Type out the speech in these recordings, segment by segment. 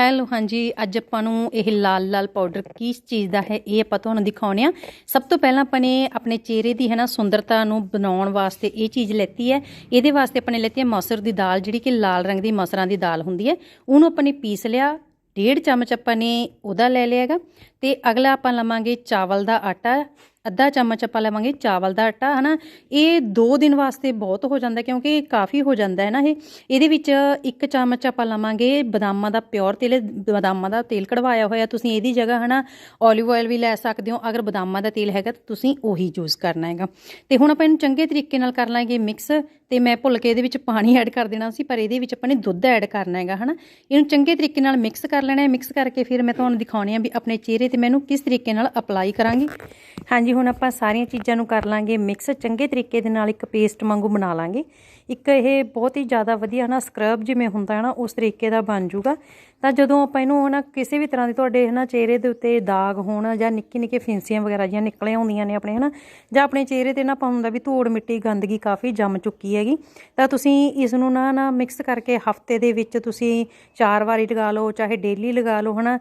Hello, ਹਾਂਜੀ, ਅੱਜ ਆਪਾਂ ਨੂੰ ਇਹ ਲਾਲ ਲਾਲ ਪਾਊਡਰ ਕਿਸ ਚੀਜ਼ ਦਾ ਹੈ, ਇਹ ਆਪਾਂ ਤੁਹਾਨੂੰ ਦਿਖਾਉਣੇ ਆ। ਸਭ ਤੋਂ ਪਹਿਲਾਂ ਆਪਾਂ ਨੇ ਆਪਣੇ ਚਿਹਰੇ ਦੀ ਹੈ ਨਾ, ਸੁੰਦਰਤਾ ਨੂੰ ਬਣਾਉਣ ਵਾਸਤੇ ਇਹ ਚੀਜ਼ ਲੈਤੀ ਹੈ। ਇਹਦੇ ਵਾਸਤੇ ਆਪਾਂ ਨੇ ਲੈਤੀ ਹੈ ਮਸਰ ਦੀ ਦਾਲ, ਜਿਹੜੀ ਕਿ ਲਾਲ ਰੰਗ ਦੀ ਮਸਰਾਂ ਦੀ ਦਾਲ ਹੁੰਦੀ ਹੈ। ਉਹਨੂੰ ਆਪਾਂ ਨੇ ਪੀਸ ਲਿਆ, ਡੇਢ ਚਮਚ ਆਪਾਂ ਨੇ ਉਹਦਾ ਲੈ ਲਿਆ ਹੈਗਾ। ਤੇ ਅਗਲਾ ਆਪਾਂ ਲਵਾਂਗੇ ਚਾਵਲ ਦਾ ਆਟਾ। ਅੱਧਾ ਚਮਚ ਆਪਾਂ ਲਵਾਂਗੇ ਚਾਵਲ ਦਾ ਆਟਾ, ਹਨਾ? ਇਹ 2 ਦਿਨ ਵਾਸਤੇ ਬਹੁਤ ਹੋ ਜਾਂਦਾ ਕਿਉਂਕਿ ਕਾਫੀ ਹੋ ਜਾਂਦਾ ਹੈ ਨਾ ਇਹ। ਇਹਦੇ ਵਿੱਚ ਇੱਕ ਚਮਚ ਆਪਾਂ ਲਵਾਂਗੇ ਬਦਾਮਾਂ ਦਾ ਪਿਓਰ ਤੇਲ, ਬਦਾਮਾਂ ਦਾ ਤੇਲ ਕਢਵਾਇਆ ਹੋਇਆ। ਤੁਸੀਂ ਇਹਦੀ ਜਗ੍ਹਾ, ਹਨਾ 올ਿਵ ਆਇਲ ਵੀ ਲੈ ਸਕਦੇ ਹੋ। ਅਗਰ ਬਦਾਮਾਂ ਦਾ ਤੇਲ ਹੈਗਾ ਤਾਂ ਤੁਸੀਂ ਉਹੀ ਯੂਜ਼ ਕਰਨਾ ਹੈਗਾ। ਤੇ ਹੁਣ ਆਪਾਂ ਇਹਨੂੰ ਚੰਗੇ ਤਰੀਕੇ ਨਾਲ ਕਰ ਲਾਂਗੇ ਮਿਕਸ ਤੇ ਮੈਂ ਭੁੱਲ ਕੇ ਇਹਦੇ ਵਿੱਚ ਪਾਣੀ ਐਡ ਕਰ ਦੇਣਾ ਸੀ, ਪਰ ਇਹਦੇ ਵਿੱਚ ਆਪਾਂ ਨੇ ਦੁੱਧ ਐਡ ਕਰਨਾ ਹੈਗਾ, ਹਨਾ? ਇਹਨੂੰ ਚੰਗੇ ਤਰੀਕੇ ਨਾਲ ਮਿਕਸ ਕਰ ਲੈਣਾ ਹੈ। ਮਿਕਸ ਕਰਕੇ ਫਿਰ ਮੈਂ ਤੁਹਾਨੂੰ ਦਿਖਾਉਣੀ ਆ ਵੀ ਆਪਣੇ ਚਿਹਰੇ ਤੇ ਮੈਨੂੰ ਕਿਸ ਤਰੀਕੇ ਨਾਲ ਅਪਲਾਈ ਕਰਾਂਗੀ। ਹਾਂਜੀ, ਹੁਣ ਆਪਾਂ ਸਾਰੀਆਂ ਚੀਜ਼ਾਂ ਨੂੰ ਕਰ ਲਾਂਗੇ ਮਿਕਸ ਚੰਗੇ ਤਰੀਕੇ ਦੇ ਨਾਲ ਇੱਕ ਪੇਸਟ ਵਾਂਗੂ ਬਣਾ ਲਾਂਗੇ। ਇੱਕ ਇਹ ਬਹੁਤ ਹੀ ਜ਼ਿਆਦਾ ਵਧੀਆ ਨਾ ਸਕਰਬ ਜਿਵੇਂ ਹੁੰਦਾ ਹੈ ਨਾ, ਉਸ ਤਰੀਕੇ ਦਾ ਬਣ ਜੂਗਾ ਤਾਂ ਜਦੋਂ ਆਪਾਂ ਇਹਨੂੰ ਨਾ ਕਿਸੇ ਵੀ ਤਰ੍ਹਾਂ ਦੇ ਤੁਹਾਡੇ ਹਨਾ ਚਿਹਰੇ ਦੇ ਉੱਤੇ ਦਾਗ ਹੋਣ ਜਾਂ ਨਿੱਕੀ ਨਿੱਕੀ ਫਿੰਸੀਆਂ ਵਗੈਰਾ ਜਿਹੀਆਂ ਨਿਕਲੇ ਆਉਂਦੀਆਂ ਨੇ ਆਪਣੇ ਹਨਾ, ਜਾਂ ਆਪਣੇ ਚਿਹਰੇ ਤੇ ਨਾ ਆਪਾਂ ਹੁੰਦਾ ਵੀ ਧੂੜ ਮਿੱਟੀ ਗੰਦਗੀ ਕਾਫੀ ਜੰਮ ਚੁੱਕੀ ਹੈਗੀ। ਤਾਂ ਤੁਸੀਂ ਇਸ ਨੂੰ, ਨਾ ਨਾ ਮਿਕਸ ਕਰਕੇ ਹਫ਼ਤੇ ਦੇ ਵਿੱਚ ਤੁਸੀਂ ਚਾਰ ਵਾਰੀ ਲਗਾ ਲਓ, ਚਾਹੇ ਡੇਲੀ ਲਗਾ ਲਓ ਹਨਾ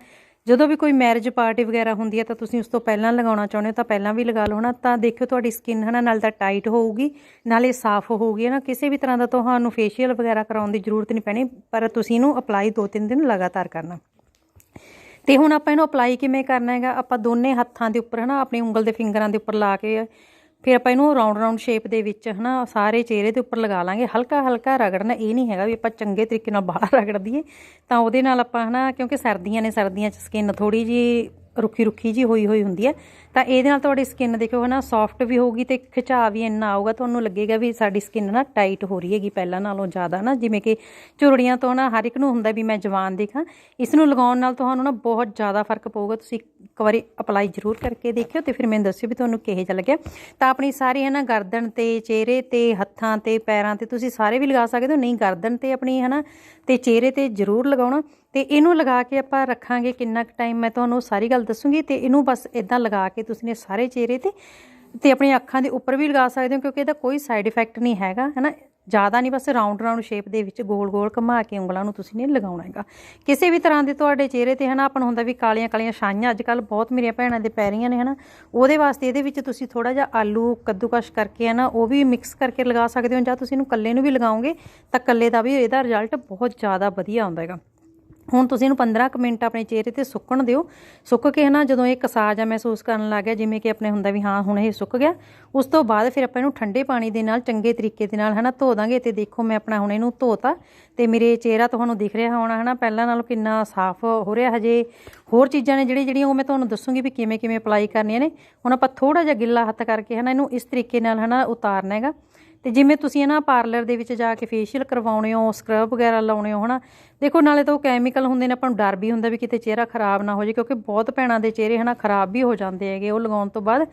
ਜਦੋਂ ਵੀ ਕੋਈ ਮੈਰਿਜ ਪਾਰਟੀ ਵਗੈਰਾ ਹੁੰਦੀ ਹੈ ਤਾਂ ਤੁਸੀਂ ਉਸ ਤੋਂ ਪਹਿਲਾਂ ਲਗਾਉਣਾ ਚਾਹੁੰਦੇ ਹੋ ਤਾਂ ਪਹਿਲਾਂ ਵੀ ਲਗਾ ਲਓ ਹਨਾ, ਤਾਂ ਦੇਖਿਓ ਤੁਹਾਡੀ ਸਕਿਨ ਹਨਾ, ਨਾਲ ਤਾਂ ਟਾਈਟ ਹੋਊਗੀ, ਨਾਲੇ ਸਾਫ਼ ਹੋਊਗੀ ਨਾ ਕਿਸੇ ਵੀ ਤਰ੍ਹਾਂ ਦਾ ਤੁਹਾਨੂੰ ਫੇਸ਼ੀਅਲ ਵਗੈਰਾ ਕਰਾਉਣ ਦੀ ਜ਼ਰੂਰਤ ਨਹੀਂ ਪੈਣੀ, ਪਰ ਤੁਸੀਂ ਇਹਨੂੰ ਅਪਲਾਈ 2-3 ਦਿਨ ਲਗਾਤਾਰ ਕਰਨਾ। ਤੇ ਹੁਣ ਆਪਾਂ ਇਹਨੂੰ ਅਪਲਾਈ ਕਿਵੇਂ ਕਰਨਾ ਹੈਗਾ, ਆਪਾਂ ਦੋਨੇ ਹੱਥਾਂ ਦੇ ਉੱਪਰ ਹਨਾ, ਆਪਣੀ ਉਂਗਲ ਦੇ ਫਿੰਗਰਾਂ ਦੇ ਉੱਪਰ ਲਾ ਕੇ ਫਿਰ ਆਪਾਂ ਇਹਨੂੰ ਰਾਉਂਡ ਰਾਉਂਡ ਸ਼ੇਪ ਦੇ ਵਿੱਚ ਹਨਾ ਸਾਰੇ ਚਿਹਰੇ ਦੇ ਉੱਪਰ ਲਗਾ ਲਾਂਗੇ। ਹਲਕਾ ਹਲਕਾ ਰਗੜਨਾ ਇਹ ਨਹੀਂ ਹੈਗਾ ਵੀ ਆਪਾਂ ਚੰਗੇ ਤਰੀਕੇ ਨਾਲ ਬਾਹਰ ਰਗੜ ਦਈਏ। ਤਾਂ ਉਹਦੇ ਨਾਲ ਆਪਾਂ ਹਨਾ ਕਿਉਂਕਿ ਸਰਦੀਆਂ ਨੇ, ਸਰਦੀਆਂ 'ਚ ਸਕਿਨ ਥੋੜੀ ਜੀ ਰੁੱਖੀ ਰੁੱਖੀ ਜੀ ਹੋਈ ਹੋਈ ਹੁੰਦੀ ਹੈ, ਤਾਂ ਇਹਦੇ ਨਾਲ ਤੁਹਾਡੀ ਸਕਿਨ ਦੇਖੋ ਹਨਾ ਸੌਫਟ ਵੀ ਹੋਊਗੀ ਤੇ ਖਿਚਾਅ ਵੀ ਇੰਨਾ ਆਊਗਾ, ਤੁਹਾਨੂੰ ਲੱਗੇਗਾ ਵੀ ਸਾਡੀ ਸਕਿਨ ਨਾ ਟਾਈਟ ਹੋ ਰਹੀ ਹੈਗੀ ਪਹਿਲਾਂ ਨਾਲੋਂ ਜ਼ਿਆਦਾ ਨਾ, ਜਿਵੇਂ ਕਿ ਝੁਰੜੀਆਂ ਤੋਂ ਨਾ ਹਰ ਇੱਕ ਨੂੰ ਹੁੰਦਾ ਵੀ ਮੈਂ ਜਵਾਨ ਦਿਖਾਂ, ਇਸ ਨੂੰ ਲਗਾਉਣ ਨਾਲ ਤੁਹਾਨੂੰ ਨਾ ਬਹੁਤ ਜ਼ਿਆਦਾ ਫ਼ਰਕ ਪਊਗਾ, ਤੁਸੀਂ ਇੱਕ ਵਾਰੀ ਅਪਲਾਈ ਜ਼ਰੂਰ ਕਰਕੇ ਦੇਖਿਓ ਤੇ ਫਿਰ ਮੈਨੂੰ ਦੱਸਿਓ ਵੀ ਤੁਹਾਨੂੰ ਕਿਹੋ ਜਿਹਾ ਲੱਗਿਆ। ਤਾਂ ਆਪਣੀ ਸਾਰੀ ਹੈ ਨਾ ਗਰਦਨ ਤੇ ਚਿਹਰੇ ਤੇ ਹੱਥਾਂ ਤੇ ਪੈਰਾਂ ਤੇ ਤੁਸੀਂ ਸਾਰੇ ਵੀ ਲਗਾ ਸਕਦੇ ਹੋ, ਨਹੀਂ ਗਰਦਨ ਤੇ ਆਪਣੀ ਹੈ ਨਾ ਤੇ ਚਿਹਰੇ ਤੇ ਜ਼ਰੂਰ ਲਗਾਉਣਾ। ਤੇ ਇਹਨੂੰ ਲਗਾ ਕੇ ਆਪਾਂ ਰੱਖਾਂਗੇ ਕਿੰਨਾ ਕੁ ਟਾਈਮ ਮੈਂ ਤੁਹਾਨੂੰ ਸਾਰੀ ਗੱਲ ਦੱਸੂਗੀ ਤੇ ਇਹਨੂੰ ਬਸ ਇਦਾਂ ਲਗਾ ਕੇ ਤੁਸੀਂ ਨੇ ਸਾਰੇ ਚਿਹਰੇ ਤੇ ਤੇ ਆਪਣੀਆਂ ਅੱਖਾਂ ਦੇ ਉੱਪਰ ਵੀ ਲਗਾ ਸਕਦੇ ਹੋ ਕਿਉਂਕਿ ਇਹਦਾ ਕੋਈ ਸਾਈਡ ਇਫੈਕਟ ਨਹੀਂ ਹੈਗਾ, ਹੈਨਾ? ਜ਼ਿਆਦਾ ਨਹੀਂ, ਬਸ ਰਾਉਂਡ ਰਾਉਂਡ ਸ਼ੇਪ ਦੇ ਵਿੱਚ ਗੋਲ ਗੋਲ ਘੁਮਾ ਕੇ ਉਂਗਲਾਂ ਨੂੰ ਤੁਸੀਂ ਨੇ ਲਗਾਉਣਾ ਹੈਗਾ। ਕਿਸੇ ਵੀ ਤਰ੍ਹਾਂ ਦੇ ਤੁਹਾਡੇ ਚਿਹਰੇ ਤੇ, ਹਨਾ, ਆਪਾਂ ਨੂੰ ਹੁੰਦਾ ਵੀ ਕਾਲੀਆਂ ਕਾਲੀਆਂ ਛਾਈਆਂ ਅੱਜ ਕੱਲ ਬਹੁਤ ਮੇਰੀਆਂ ਭੈਣਾਂ ਦੇ ਪੈ ਰਹੀਆਂ ਨੇ, ਹਨਾ, ਉਹਦੇ ਵਾਸਤੇ ਇਹਦੇ ਵਿੱਚ ਤੁਸੀਂ ਥੋੜਾ ਜਿਹਾ ਆਲੂ ਕੱਦੂਕਸ਼ ਕਰਕੇ, ਹਨਾ, ਉਹ ਵੀ ਮਿਕਸ ਕਰਕੇ ਲਗਾ ਸਕਦੇ ਹੋ ਜਾਂ ਤੁਸੀਂ ਇਹਨੂੰ ਕੱਲੇ ਨੂੰ ਵੀ ਲਗਾਓਗੇ, ਤਾਂ ਕੱਲੇ ਦਾ ਵੀ ਇਹਦਾ ਰਿਜ਼ਲਟ ਬਹੁਤ ਜ਼ਿਆਦਾ ਵਧੀਆ ਆਉਂਦਾ ਹੈਗਾ। ਹੁਣ ਤੁਸੀਂ ਇਹਨੂੰ 15 ਕੁ ਮਿੰਟ ਆਪਣੇ ਚਿਹਰੇ ਤੇ ਸੁੱਕਣ ਦਿਓ। ਸੁੱਕ ਕੇ ਨਾ ਜਦੋਂ ਇਹ ਕਸਾ ਜਾ ਮਹਿਸੂਸ ਕਰਨ ਲੱਗ ਗਿਆ, ਜਿਵੇਂ ਕਿ ਆਪਣੇ ਹੁੰਦਾ ਵੀ ਹਾਂ, ਹੁਣ ਇਹ ਸੁੱਕ ਗਿਆ। ਉਸ ਤੋਂ ਬਾਅਦ ਫਿਰ ਆਪਾਂ ਇਹਨੂੰ ਠੰਡੇ ਪਾਣੀ ਦੇ ਨਾਲ, ਚੰਗੇ ਤਰੀਕੇ ਦੇ ਨਾਲ ਹਨਾ ਧੋ ਦਾਂਗੇ ਤੇ ਦੇਖੋ ਮੈਂ ਆਪਣਾ ਹੁਣ ਇਹਨੂੰ ਧੋਤਾ ਤੇ ਮੇਰੇ ਚਿਹਰਾ ਤੁਹਾਨੂੰ ਦਿਖ ਰਿਹਾ ਹੋਣਾ ਹਨਾ। ਪਹਿਲਾਂ ਨਾਲੋਂ ਕਿੰਨਾ ਸਾਫ਼ ਹੋ ਰਿਹਾ ਹਜੇ। ਹੋਰ ਚੀਜ਼ਾਂ ਨੇ ਜਿਹੜੀ, ਜਿਹੜੀਆਂ ਉਹ ਮੈਂ ਤੁਹਾਨੂੰ ਦੱਸੂਗੀ ਵੀ ਕਿਵੇਂ ਕਿਵੇਂ ਅਪਲਾਈ ਕਰਨੀਆਂ ਨੇ। ਹੁਣ ਆਪਾਂ ਥੋੜਾ ਜਿਹਾ ਗਿੱਲਾ ਹੱਥ ਕਰਕੇ ਹਨਾ ਇਹਨੂੰ ਇਸ ਤਰੀਕੇ ਨਾਲ ਹਨਾ ਉਤਾਰਨਾ ਹੈਗਾ। ਤੇ ਜਿਵੇਂ ਤੁਸੀਂ ਨਾ ਪਾਰਲਰ ਦੇ ਵਿੱਚ ਜਾ ਕੇ ਫੇਸ਼ੀਅਲ ਕਰਵਾਉਣੇ ਹੋ ਸਕਰਬ ਵਗੈਰਾ ਲਾਉਣੇ ਹੋ, ਹਨਾ? ਦੇਖੋ, ਨਾਲੇ ਤਾਂ ਉਹ ਕੈਮੀਕਲ ਹੁੰਦੇ ਨੇ, ਆਪਾਂ ਨੂੰ ਡਰ ਵੀ ਹੁੰਦਾ ਵੀ ਕਿਤੇ ਚਿਹਰਾ ਖਰਾਬ ਨਾ ਹੋ ਜਾਏ, ਕਿਉਂਕਿ ਬਹੁਤ ਭੈਣਾਂ ਦੇ ਚਿਹਰੇ ਹਨਾ ਖਰਾਬ ਵੀ ਹੋ ਜਾਂਦੇ ਹੈਗੇ ਉਹ ਲਗਾਉਣ ਤੋਂ ਬਾਅਦ।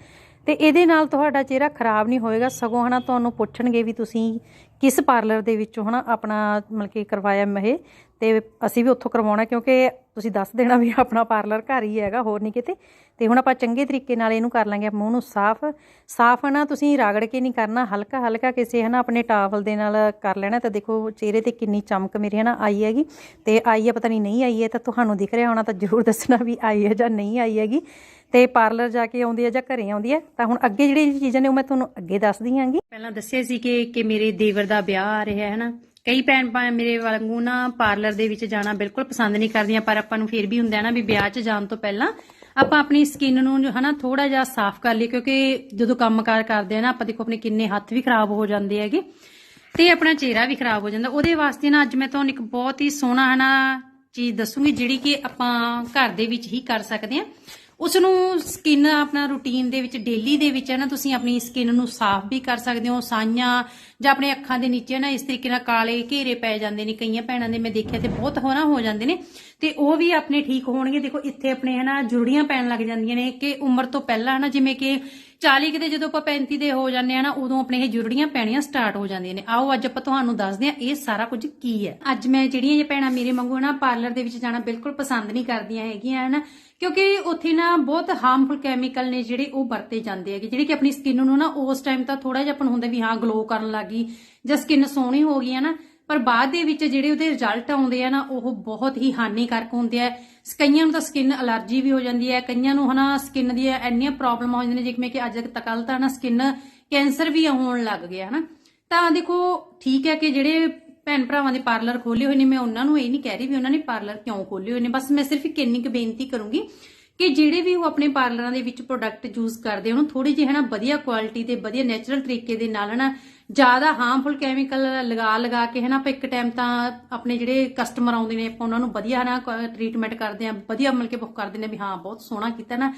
ਤੇ ਇਹਦੇ ਨਾਲ ਤੁਹਾਡਾ ਚਿਹਰਾ ਖਰਾਬ ਨਹੀਂ ਹੋਏਗਾ, ਸਗੋਂ ਹਨਾ ਤੁਹਾਨੂੰ ਪੁੱਛਣਗੇ ਵੀ ਤੁਸੀਂ ਕਿਸ ਪਾਰਲਰ ਦੇ ਵਿੱਚੋਂ ਹਨਾ ਆਪਣਾ ਮਤਲਬ ਕਿ ਕਰਵਾਇਆ ਇਹ, ਤੇ ਅਸੀਂ ਵੀ ਉੱਥੋਂ ਕਰਵਾਉਣਾ, ਕਿਉਂਕਿ ਤੁਸੀਂ ਦੱਸ ਦੇਣਾ ਵੀ ਆਪਣਾ ਪਾਰਲਰ ਘਰ ਹੀ ਹੈਗਾ, ਹੋਰ ਨਹੀਂ ਕਿਤੇ। ਤੇ ਹੁਣ ਆਪਾਂ ਚੰਗੇ ਤਰੀਕੇ ਨਾਲ ਇਹਨੂੰ ਕਰ ਲਾਂਗੇ ਮੂੰਹ ਨੂੰ ਸਾਫ਼। ਸਾਫ਼ ਨਾ ਤੁਸੀਂ ਰਗੜ ਕੇ ਨਹੀਂ ਕਰਨਾ ਹਲਕਾ ਹਲਕਾ ਕਿਸੇ ਹਨਾ ਆਪਣੇ ਟਾਵਲ ਦੇ ਨਾਲ ਕਰ ਲੈਣਾ। ਤਾਂ ਦੇਖੋ, ਚਿਹਰੇ ਤੇ ਕਿੰਨੀ ਚਮਕ ਮੇਰੇ ਹਨਾ ਆਈ ਹੈਗੀ। ਤੇ ਆਈ ਹੈ ਪਤਾ ਨਹੀਂ ਨਹੀਂ ਆਈ ਹੈ, ਤਾਂ ਤੁਹਾਨੂੰ ਦਿਖ ਰਿਹਾ ਹੋਣਾ ਤਾਂ ਜ਼ਰੂਰ ਦੱਸਣਾ ਵੀ ਆਈ ਹੈ ਜਾਂ ਨਹੀਂ ਆਈ ਹੈਗੀ। ਤੇ ਪਾਰਲਰ ਜਾ ਕੇ ਆਉਂਦੀ ਹੈ ਜਾਂ ਘਰੇ ਆਉਂਦੀ ਹੈ, ਤਾਂ ਹੁਣ ਅੱਗੇ ਜਿਹੜੀ ਚੀਜ਼ਾਂ ਨੇ ਉਹ ਮੈਂ ਤੁਹਾਨੂੰ ਅੱਗੇ ਦੱਸਦੀ ਆਂਗੀ ਪਹਿਲਾਂ ਦੱਸਿਆ ਸੀ ਕਿ ਕਿ ਮੇਰੇ ਦੇਵਰ ਦਾ ਵਿਆਹ ਆ ਰਿਹਾ ਹੈ ਹਨਾ। ਕਈ ਭੈਣ ਭਾਂ ਮੇਰੇ ਵਾਂਗੂ ਨਾ ਪਾਰਲਰ ਦੇ ਵਿੱਚ ਜਾਣਾ ਬਿਲਕੁਲ ਪਸੰਦ ਨਹੀਂ ਕਰਦੀਆਂ, ਪਰ ਆਪਾਂ ਨੂੰ ਫਿਰ ਵੀ ਹੁੰਦਾ ਹੈ ਨਾ ਵੀ ਵਿਆਹ 'ਚ ਜਾਣ ਤੋਂ ਪਹਿਲਾਂ ਆਪਾਂ ਆਪਣੀ ਸਕਿਨ ਨੂੰ ਹਨਾ ਥੋੜਾ ਜਿਹਾ ਸਾਫ਼ ਕਰ ਲਈ ਕਿਉਂਕਿ ਜਦੋਂ ਕੰਮਕਾਰ ਕਰਦੇ ਆ ਨਾ, ਆਪਾਂ ਦੇਖੋ ਆਪਣੇ ਕਿੰਨੇ ਹੱਥ ਵੀ ਖਰਾਬ ਹੋ ਜਾਂਦੇ ਹੈਗੇ ਤੇ ਆਪਣਾ ਚਿਹਰਾ ਵੀ ਖਰਾਬ ਹੋ ਜਾਂਦਾ। ਉਹਦੇ ਵਾਸਤੇ ਨਾ ਅੱਜ ਮੈਂ ਤੁਹਾਨੂੰ ਇੱਕ ਬਹੁਤ ਹੀ ਸੋਹਣਾ ਹਨਾ ਚੀਜ਼ ਦੱਸੂਗੀ, ਜਿਹੜੀ ਕਿ ਆਪਾਂ ਘਰ ਦੇ ਵਿੱਚ ਹੀ ਕਰ ਸਕਦੇ ਆ ਉਸ ਨੂੰ ਸਕਿਨ ਆਪਣਾ ਰੂਟੀਨ ਦੇ ਵਿੱਚ ਡੇਲੀ ਦੇ ਵਿੱਚ ਹੈ ਨਾ, ਤੁਸੀਂ ਆਪਣੀ ਸਕਿਨ ਨੂੰ ਸਾਫ਼ ਵੀ ਕਰ ਸਕਦੇ ਹੋ, ਸਾਈਆਂ ਜਾਂ ਆਪਣੇ ਅੱਖਾਂ ਦੇ ਨੀਚੇ ਨਾ ਇਸ ਤਰੀਕੇ ਨਾਲ ਕਾਲੇ ਘੇਰੇ ਪੈ ਜਾਂਦੇ ਨੇ, ਕਈਆਂ ਭੈਣਾਂ ਦੇ ਮੈਂ ਦੇਖਿਆ ਤੇ ਬਹੁਤ ਹੋਣਾ ਹੋ ਜਾਂਦੇ ਨੇ, ਤੇ ਉਹ ਵੀ ਆਪਣੇ ਠੀਕ ਹੋਣਗੇ। ਦੇਖੋ, ਇੱਥੇ ਆਪਣੇ ਹੈ ਨਾ ਜੁੜੀਆਂ ਪੈਣ ਲੱਗ ਜਾਂਦੀਆਂ ਨੇ ਕਿ ਉਮਰ ਤੋਂ ਪਹਿਲਾਂ ਹੈ ਨਾ ਜਿਵੇਂ ਕਿ 40 ਕਿਤੇ ਜਦੋਂ ਆਪਾਂ 35 ਦੇ ਹੋ ਜਾਂਦੇ ਆ ਨਾ, ਉਦੋਂ ਆਪਣੇ ਇਹ ਜੁੜੀਆਂ ਪੈਣੀਆਂ ਸਟਾਰਟ ਹੋ ਜਾਂਦੀਆਂ ਨੇ। ਆਓ ਅੱਜ ਆਪਾਂ ਤੁਹਾਨੂੰ ਦੱਸਦੇ ਆ ਇਹ ਸਾਰਾ ਕੁਝ ਕੀ ਹੈ। ਅੱਜ ਮੈਂ ਜਿਹੜੀਆਂ ਇਹ ਭੈਣਾਂ ਮੇਰੇ ਵਾਂਗੂ ਨਾ ਪਾਰਲਰ ਦੇ ਵਿੱਚ ਜਾਣਾ ਬਿਲਕੁਲ ਪਸੰਦ ਨਹੀਂ ਕਰਦੀਆਂ ਹੈਗੀਆਂ, ਹਨਾ? ਕਿਉਂਕਿ ਉੱਥੇ ਨਾ ਬਹੁਤ ਹਾਰਮਫੁਲ ਕੈਮੀਕਲ ਨੇ ਜਿਹੜੇ ਉਹ ਵਰਤੇ ਜਾਂਦੇ ਹੈਗੇ। ਜਿਹੜੇ ਕਿ ਆਪਣੀ ਸਕਿਨ ਨੂੰ ਨਾ ਉਸ ਟਾਈਮ ਤਾਂ ਥੋੜਾ ਜਿਹਾ ਆਪਾਂ ਨੂੰ ਹੁੰਦਾ ਵੀ ਹਾਂ ਗਲੋ ਕਰਨ ਲੱਗੀ ਜਾਂ ਸਕਿਨ ਸੋਹਣੀ ਹੋ ਗਈ ਹੈ ਨਾ ਪਰ ਬਾਅਦ ਦੇ ਵਿੱਚ ਜਿਹੜੇ ਉਹਦੇ ਰਿਜ਼ਲਟ ਆਉਂਦੇ ਆ ਨਾ, ਉਹ ਬਹੁਤ ਹੀ ਹਾਨੀਕਾਰਕ ਹੁੰਦੇ ਆ। ਕਈਆਂ ਨੂੰ ਤਾਂ ਸਕਿਨ ਅਲਰਜੀ ਵੀ ਹੋ ਜਾਂਦੀ ਹੈ, ਕਈਆਂ ਨੂੰ ਹਨਾ ਸਕਿਨ ਦੀਆਂ ਇੰਨੀਆਂ ਪ੍ਰੋਬਲਮ ਹੋ ਜਾਂਦੀਆਂ ਜਿਵੇਂ ਕਿ ਅੱਜ ਤੱਕ ਕੱਲ ਤਾਂ ਨਾ ਸਕਿਨ ਕੈਂਸਰ ਵੀ ਹੋਣ ਲੱਗ ਗਿਆ, ਹਨਾ। ਤਾਂ ਦੇਖੋ, ਠੀਕ ਹੈ ਕਿ ਜਿਹੜੇ ਭੈਣ ਭਰਾਵਾਂ ਦੇ ਪਾਰਲਰ ਖੋਲੇ ਹੋਏ ਨੇ, ਮੈਂ ਉਹਨਾਂ ਨੂੰ ਇਹ ਨਹੀਂ ਕਹਿ ਰਹੀ ਵੀ ਉਹਨਾਂ ਨੇ ਪਾਰਲਰ ਕਿਉਂ ਖੋਲੇ ਹੋਏ ਨੇ, ਬਸ ਮੈਂ ਸਿਰਫ ਇੱਕ ਇੰਨੀ ਕੁ ਬੇਨਤੀ ਕਰੂੰਗੀ ਕਿ ਜਿਹੜੇ ਵੀ ਉਹ ਆਪਣੇ ਪਾਰਲਰਾਂ ਦੇ ਵਿੱਚ ਪ੍ਰੋਡਕਟ ਯੂਜ਼ ਕਰਦੇ, ਉਹਨੂੰ ਥੋੜੀ ਜਿਹੀ ਹਨਾ ਵਧੀਆ ਕੁਆਲਿਟੀ ਦੇ ਵਧੀਆ ਨੇਚਰਲ ਤਰੀਕੇ ਦੇ ਨਾਲ, ਹਨਾ ਜ਼ਿਆਦਾ ਹਾਰਮਫੁਲ ਕੈਮੀਕਲ ਲਗਾ ਲਗਾ ਕੇ, ਹਨਾ, ਆਪਾਂ ਇੱਕ ਟਾਈਮ ਤਾਂ ਆਪਣੇ ਜਿਹੜੇ ਕਸਟਮਰ ਆਉਂਦੇ ਨੇ, ਆਪਾਂ ਉਹਨਾਂ ਨੂੰ ਵਧੀਆ ਨਾ ਟ੍ਰੀਟਮੈਂਟ ਕਰਦੇ ਆ, ਵਧੀਆ ਮਿਲ ਕੇ ਬੁੱਕ ਕਰਦੇ ਨੇ ਵੀ ਹਾਂ, ਬਹੁਤ ਸੋਹਣਾ ਕੀਤਾ ਨਾ।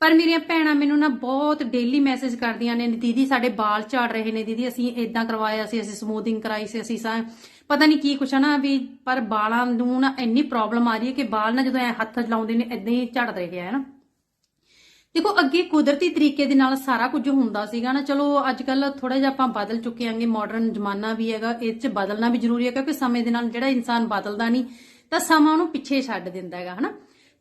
ਪਰ ਮੇਰੀਆਂ ਭੈਣਾਂ ਮੈਨੂੰ ਨਾ ਬਹੁਤ ਡੇਲੀ ਮੈਸੇਜ ਕਰਦੀਆਂ ਨੇ ਦੀਦੀ ਸਾਡੇ ਵਾਲ ਝੜ ਰਹੇ ਨੇ, ਦੀਦੀ ਅਸੀਂ ਇਦਾਂ ਕਰਵਾਇਆ ਸੀ, ਅਸੀਂ ਸਮੂਥਿੰਗ ਕਰਾਈ ਸੀ, ਅਸੀਂ ਸਾ, ਪਤਾ ਨਹੀਂ ਕੀ ਕੁਛ ਹੈ ਨਾ ਵੀ, ਪਰ ਵਾਲਾਂ ਨੂੰ ਨਾ ਇੰਨੀ ਪ੍ਰੋਬਲਮ ਆ ਰਹੀ ਹੈ ਕਿ ਵਾਲ ਨਾ ਜਦੋਂ ਐ ਹੱਥ ਲਾਉਂਦੇ ਨੇ ਇਦਾਂ ਹੀ ਝੜ ਰਹੇ ਆ ਨਾ ਦੇਖੋ, ਅੱਗੇ ਕੁਦਰਤੀ ਤਰੀਕੇ ਦੇ ਨਾਲ ਸਾਰਾ ਕੁਝ ਹੁੰਦਾ ਸੀਗਾ ਨਾ। ਚਲੋ ਅੱਜ ਕੱਲ ਥੋੜਾ ਜਿਹਾ ਆਪਾਂ ਬਦਲ ਚੁੱਕੇ ਆਂਗੇ ਮਾਡਰਨ ਜ਼ਮਾਨਾ ਵੀ ਹੈਗਾ, ਇਹ 'ਚ ਬਦਲਣਾ ਵੀ ਜ਼ਰੂਰੀ ਹੈ, ਕਿਉਂਕਿ ਸਮੇਂ ਦੇ ਨਾਲ ਜਿਹੜਾ ਇਨਸਾਨ ਬਦਲਦਾ ਨਹੀਂ, ਤਾਂ ਸਮਾਂ ਉਹਨੂੰ ਪਿੱਛੇ ਛੱਡ ਦਿੰਦਾ ਹੈਗਾ, ਹਨਾ?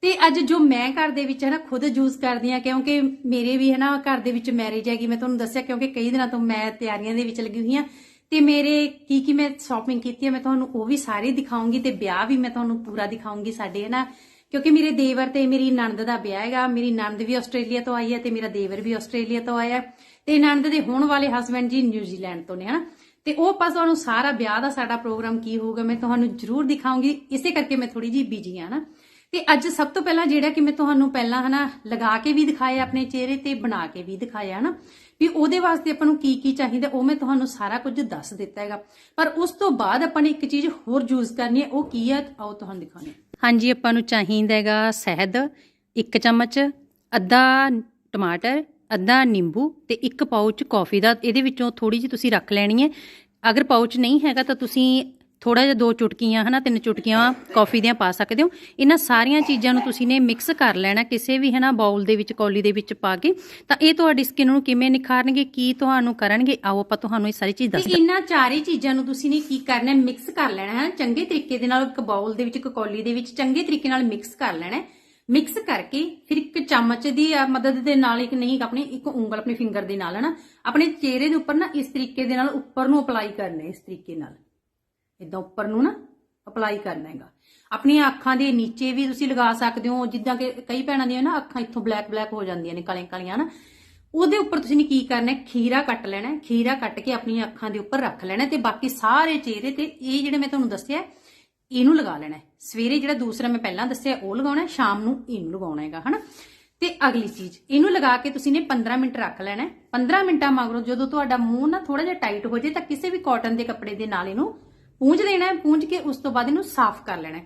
ਤੇ ਅੱਜ ਜੋ ਮੈਂ ਘਰ ਦੇ ਵਿੱਚ ਹੈ ਖੁਦ ਯੂਜ਼ ਕਰਦੀ ਆ ਕਿਉਂਕਿ ਮੇਰੇ ਵੀ, ਹਨਾ, ਘਰ ਦੇ ਵਿੱਚ ਮੈਰਿਜ ਹੈਗੀ, ਮੈਂ ਤੁਹਾਨੂੰ ਦੱਸਿਆ, ਕਿਉਂਕਿ ਕਈ ਦਿਨਾਂ ਤੋਂ ਮੈਂ ਤਿਆਰੀਆਂ ਦੇ ਵਿੱਚ ਲੱਗੀ ਹੋਈ ਆ ਤੇ ਮੇਰੇ ਕੀ ਕੀ ਮੈਂ ਸ਼ਾਪਿੰਗ ਕੀਤੀ ਹੈ, ਮੈਂ ਤੁਹਾਨੂੰ ਉਹ ਵੀ ਸਾਰੇ ਦਿਖਾਉਂਗੀ ਤੇ ਵਿਆਹ ਵੀ ਮੈਂ ਤੁਹਾਨੂੰ ਪੂਰਾ ਦਿਖਾਉਂਗੀ ਸਾਡੇ, ਹਨਾ? ਕਿਉਂਕਿ ਮੇਰੇ ਦੇਵਰ ਤੇ ਮੇਰੀ ਨਣਦ ਦਾ ਵਿਆਹ ਹੈਗਾ। ਮੇਰੀ ਨਣਦ ਵੀ ਆਸਟ੍ਰੇਲੀਆ ਤੋਂ ਆਈ ਹੈ ਤੇ ਮੇਰਾ ਦੇਵਰ ਵੀ ਆਸਟ੍ਰੇਲੀਆ ਤੋਂ ਆਇਆ ਤੇ ਨਣਦ ਦੇ ਹੋਣ ਵਾਲੇ ਹਸਬੰਡ ਜੀ ਨਿਊਜ਼ੀਲੈਂਡ ਤੋਂ ਨੇ, ਹਨਾ? ਤੇ ਉਹ ਪਾਸ ਤੁਹਾਨੂੰ ਸਾਰਾ ਵਿਆਹ ਦਾ ਸਾਡਾ ਪ੍ਰੋਗਰਾਮ ਕੀ ਹੋਊਗਾ ਮੈਂ ਤੁਹਾਨੂੰ ਜ਼ਰੂਰ ਦਿਖਾਉਂਗੀ। ਇਸੇ ਕਰਕੇ ਮੈਂ ਥੋੜੀ ਜੀ ਬਿਜ਼ੀ ਆ ਨਾ ਤੇ ਅੱਜ ਸਭ ਤੋਂ ਪਹਿਲਾਂ ਜਿਹੜਾ ਕਿ ਮੈਂ ਤੁਹਾਨੂੰ ਪਹਿਲਾਂ, ਹਨਾ, ਲਗਾ ਕੇ ਵੀ ਦਿਖਾਇਆ ਆਪਣੇ ਚਿਹਰੇ ਤੇ ਬਣਾ ਕੇ ਵੀ ਦਿਖਾਇਆ, ਹਨਾ? ਵੀ ਉਹਦੇ ਵਾਸਤੇ ਆਪਾਂ ਨੂੰ ਕੀ ਕੀ ਚਾਹੀਦਾ ਉਹ ਮੈਂ ਤੁਹਾਨੂੰ ਸਾਰਾ ਕੁਝ ਦੱਸ ਦਿੱਤਾ ਹੈਗਾ। ਪਰ ਉਸ ਤੋਂ ਬਾਅਦ ਆਪਾਂ ਨੇ ਇੱਕ ਚੀਜ਼ ਹੋਰ ਯੂਜ਼ ਕਰਨੀ ਹੈ, ਉਹ ਕੀ ਹੈ? ਆਓ ਤੁਹਾਨੂੰ ਦਿਖਾਉਂਦੇ ਹਾਂਜੀ, ਆਪਾਂ ਨੂੰ ਚਾਹੀਦਾ ਹੈਗਾ ਸ਼ਹਿਦ, ਇੱਕ ਚਮਚ, ਅੱਧਾ ਟਮਾਟਰ, ਅੱਧਾ ਨਿੰਬੂ ਤੇ ਇੱਕ ਪਾਊਚ ਕਾਫੀ ਦਾ, ਇਹਦੇ ਵਿੱਚੋਂ ਥੋੜੀ ਜਿਹੀ ਤੁਸੀਂ ਰੱਖ ਲੈਣੀ ਹੈ। ਅਗਰ ਪਾਊਚ ਨਹੀਂ ਹੈਗਾ ਤਾਂ ਤੁਸੀਂ ਥੋੜਾ ਜਿਹਾ ਦੋ ਚੁਟਕੀਆਂ ਹਨਾ ਤਿੰਨ ਚੁਟਕੀਆਂ ਕਾਫੀ ਦੀਆਂ ਪਾ ਸਕਦੇ ਹੋ। ਇਹਨਾਂ ਸਾਰੀਆਂ ਚੀਜ਼ਾਂ ਨੂੰ ਤੁਸੀਂ ਨੇ ਮਿਕਸ ਕਰ ਲੈਣਾ ਕਿਸੇ ਵੀ ਹਨਾ ਬਾਉਲ ਦੇ ਵਿੱਚ ਕੌਲੀ ਦੇ ਵਿੱਚ ਪਾ ਕੇ। ਤਾਂ ਇਹ ਤੁਹਾਡੀ ਸਕਿਨ ਨੂੰ ਕਿਵੇਂ ਨਿਖਾਰਨਗੇ ਕੀ ਤੁਹਾਨੂੰ ਕਰਨਗੇ ਆਓ ਆਪਾਂ ਤੁਹਾਨੂੰ ਇਹ ਸਾਰੀ ਚੀਜ਼ ਦੱਸਦੇ ਇਹਨਾਂ ਚਾਰੇ ਚੀਜ਼ਾਂ ਨੂੰ ਤੁਸੀਂ ਨੇ ਕੀ ਕਰਨਾ ਹੈ? ਮਿਕਸ ਕਰ ਲੈਣਾ ਹੈ। ਚੰਗੇ ਤਰੀਕੇ ਦੇ ਨਾਲ ਇੱਕ ਬਾਉਲ ਦੇ ਵਿੱਚ ਇੱਕ ਕੌਲੀ ਦੇ ਵਿੱਚ ਚੰਗੇ ਤਰੀਕੇ ਨਾਲ ਮਿਕਸ ਕਰ ਲੈਣਾ ਹੈ। ਮਿਕਸ ਕਰਕੇ ਫਿਰ ਇੱਕ ਚਮਚ ਦੀ ਮਦਦ ਦੇ ਨਾਲ ਇੱਕ ਨਹੀਂ ਆਪਣੀ ਇੱਕ ਉਂਗਲ ਆਪਣੀ ਫਿੰਗਰ ਦੇ ਨਾਲ ਹਨਾ। ਆਪਣੇ ਚਿਹਰੇ ਦੇ ਉੱਪਰ ਨਾ ਇਸ ਤਰੀਕੇ ਦੇ ਨਾਲ ਉੱਪਰ ਨੂੰ ਅਪਲਾਈ ਕਰਨਾ ਇਸ ਤਰੀਕੇ ਨਾਲ। ਇਦਾਂ ਉੱਪਰ ਨੂੰ ਨਾ ਅਪਲਾਈ ਕਰਨਾ ਹੈਗਾ। ਆਪਣੀਆਂ ਅੱਖਾਂ ਦੇ ਨੀਚੇ ਵੀ ਤੁਸੀਂ ਲਗਾ ਸਕਦੇ ਹੋ, ਜਿੱਦਾਂ ਕਿ ਕਈ ਭੈਣਾਂ ਦੀਆਂ ਨਾ ਅੱਖਾਂ ਇੱਥੋਂ ਬਲੈਕ ਬਲੈਕ ਹੋ ਜਾਂਦੀਆਂ ਨੇ, ਕਾਲੀਆਂ ਕਾਲੀਆਂ ਨਾ। ਉਹਦੇ ਉੱਪਰ ਤੁਸੀਂ ਨੇ ਕੀ ਕਰਨਾ ਹੈ? ਖੀਰਾ ਕੱਟ ਲੈਣਾ ਹੈ। ਖੀਰਾ ਕੱਟ ਕੇ ਆਪਣੀਆਂ ਅੱਖਾਂ ਦੇ ਉੱਪਰ ਰੱਖ ਲੈਣਾ ਹੈ ਤੇ ਬਾਕੀ ਸਾਰੇ ਚਿਹਰੇ ਤੇ ਇਹ ਜਿਹੜੇ ਮੈਂ ਤੁਹਾਨੂੰ ਦੱਸਿਆ ਇਹਨੂੰ ਲਗਾ ਲੈਣਾ ਹੈ। ਸਵੇਰੇ ਜਿਹੜਾ ਦੂਸਰਾ ਮੈਂ ਪਹਿਲਾਂ ਦੱਸਿਆ, ਉਹ ਲਗਾਉਣਾ ਸ਼ਾਮ ਨੂੰ ਇਹਨੂੰ ਲਗਾਉਣਾ ਹੈਗਾ, ਹਨਾ? ਤੇ ਅਗਲੀ ਚੀਜ਼, ਇਹਨੂੰ ਲਗਾ ਕੇ ਤੁਸੀਂ ਨੇ 15 ਮਿੰਟ ਰੱਖ ਲੈਣਾ ਹੈ। 15 ਮਿੰਟਾਂ ਮਗਰੋਂ ਜਦੋਂ ਤੁਹਾਡਾ ਮੂੰਹ ਨਾ ਥੋੜਾ ਜਿਹਾ ਟਾਈਟ ਹੋ ਜੇ ਤਾਂ ਕਿਸੇ ਵੀ ਕਾਟਨ ਦੇ ਕੱਪੜੇ ਦੇ ਨਾਲ ਇਹਨੂੰ ਪੂੰਝ ਦੇਣਾ ਹੈ, ਪੂੰਝ ਕੇ ਉਸ ਤੋਂ ਬਾਅਦ ਇਹਨੂੰ ਸਾਫ਼ ਕਰ ਲੈਣਾ ਹੈ।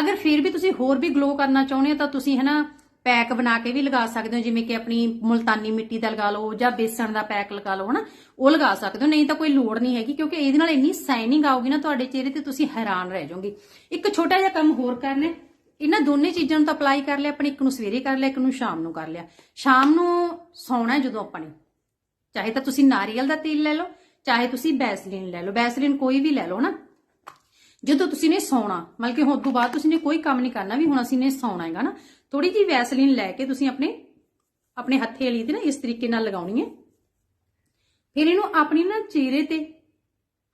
ਅਗਰ ਫਿਰ ਵੀ ਤੁਸੀਂ ਹੋਰ ਵੀ ਗਲੋ ਕਰਨਾ ਚਾਹੁੰਦੇ ਹੋ, ਤਾਂ ਤੁਸੀਂ ਹਨਾ ਪੈਕ ਬਣਾ ਕੇ ਵੀ ਲਗਾ ਸਕਦੇ ਹੋ, ਜਿਵੇਂ ਕਿ ਆਪਣੀ ਮੁਲਤਾਨੀ ਮਿੱਟੀ ਦਾ ਲਗਾ ਲਓ ਜਾਂ ਬੇਸਣ ਦਾ ਪੈਕ ਲਗਾ ਲਓ, ਹਨਾ, ਉਹ ਲਗਾ ਸਕਦੇ ਹੋ। ਨਹੀਂ ਤਾਂ ਕੋਈ ਲੋੜ ਨਹੀਂ ਹੈਗੀ, ਕਿਉਂਕਿ ਇਹਦੇ ਨਾਲ ਇੰਨੀ ਸਾਈਨਿੰਗ ਆਊਗੀ ਨਾ ਤੁਹਾਡੇ ਚਿਹਰੇ ਤੇ ਤੁਸੀਂ ਹੈਰਾਨ ਰਹਿ ਜਾਓਗੇ। ਇੱਕ ਛੋਟਾ ਜਿਹਾ ਕੰਮ ਹੋਰ ਕਰਨਾ ਇਹਨਾਂ ਦੋਨੇ ਚੀਜ਼ਾਂ ਨੂੰ ਤਾਂ ਅਪਲਾਈ ਕਰ ਲਿਆ, ਆਪਣੇ ਇੱਕ ਨੂੰ ਸਵੇਰੇ ਕਰ ਲਿਆ, ਇੱਕ ਨੂੰ ਸ਼ਾਮ ਨੂੰ ਕਰ ਲਿਆ। ਸ਼ਾਮ ਨੂੰ ਸੌਣਾ ਜਦੋਂ ਆਪਾਂ ਨੇ। ਚਾਹੇ ਤਾਂ ਤੁਸੀਂ ਨਾਰੀਅਲ ਦਾ ਤੇਲ ਲੈ ਲਓ, ਚਾਹੇ ਤੁਸੀਂ ਬੈਸਲੀਨ ਲੈ ਲਓ। ਬੈਸਲੀਨ ਕੋਈ ਵੀ ਲੈ ਲਓ ਨਾ ਜਦੋਂ ਤੁਸੀਂ ਨੇ ਸੌਣਾ ਮਤਲਬ ਕਿ ਹੁਣ ਤੋਂ ਬਾਅਦ ਤੁਸੀਂ ਨੇ ਕੋਈ ਕੰਮ ਨਹੀਂ ਕਰਨਾ ਵੀ, ਹੁਣ ਅਸੀਂ ਨੇ ਸੌਣਾ ਹੈਗਾ ਨਾ ਥੋੜੀ ਜਿਹੀ ਵੈਸਲੀਨ ਲੈ ਕੇ ਤੁਸੀਂ ਆਪਣੇ ਆਪਣੇ ਹੱਥੇ ਵਾਲੀ ਤੇ ਨਾ ਇਸ ਤਰੀਕੇ ਨਾਲ ਲਗਾਉਣੀ ਹੈ। ਫਿਰ ਇਹਨੂੰ ਆਪਣੀ ਨਾ ਚਿਹਰੇ ਤੇ